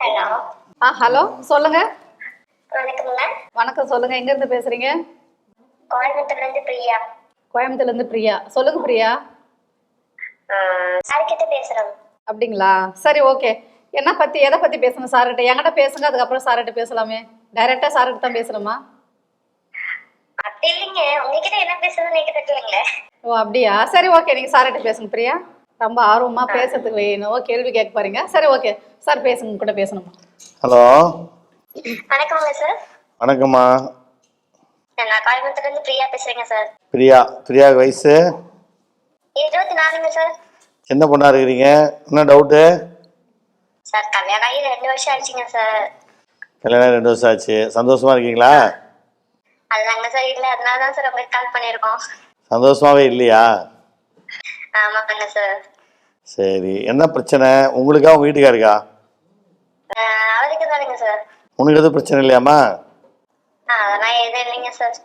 Hello ஆ hello சொல்லுங்க. வணக்கம்ங்க. வணக்கம் சொல்லுங்க. எங்க இருந்து பேசுறீங்க? கோயம்புத்தூர்ல இருந்து பிரியா. கோயம்புத்தூர்ல இருந்து பிரியா. சொல்லுங்க பிரியா. சார் கிட்ட பேசுறோம். அப்படிங்களா? சரி ஓகே. என்ன பத்தி எதை பத்தி பேசணும் சார்கிட்ட? என்கிட்ட பேசுங்க அதுக்கப்புறம் சார்கிட்ட பேசலாமே. டைரக்டா சார்கிட்ட தான் பேசணுமா? அப்படி இல்லைங்க. உங்ககிட்ட என்ன பேசுறதுன்னு தெரியலங்களே ஓ அப்படியா? சரி ஓகே. நீங்க சார்கிட்ட பேசுங்க பிரியா. ரொம்ப ஆர்வமா பேசுறதுக்கு வேணும் கேள்வி கேட்க போறீங்க. சரி ஓகே சார் பேசுங்க. கூட பேசணுமா? ஹலோ வணக்கம்ங்க சார் வணக்கம்மா. நான் கோயம்புத்தூர்ல இருந்து பிரியா பேசுறேங்க சார் பிரியா. பிரியா வயசு? இருபத்தி நாலுங்க சார் என்ன பொண்ணா இருக்கிறீங்க? என்ன டவுட்டு சார் கல்யாணம் ஆகி ரெண்டு வருஷம் ஆயிடுச்சுங்க சார் கல்யாணம் ரெண்டு வருஷம் ஆச்சு. சந்தோஷமா இருக்கீங்களா? அதுதாங்க சார் இல்ல அதனால தான் சார் உங்களுக்கு கால் பண்ணியிருக்கோம். சந்தோஷமாவே இல்லையா? ஆமாங்க சார்? சரி என்ன பிரச்சனை? உங்களுக்கா உங்க வீட்டுக்காருக்கா? அவருக்கு தானுங்க சார். உனக்கு எதுவும் பிரச்சனை இல்லையாம்மா? அதெல்லாம் எதுவும் இல்லைங்க சார்.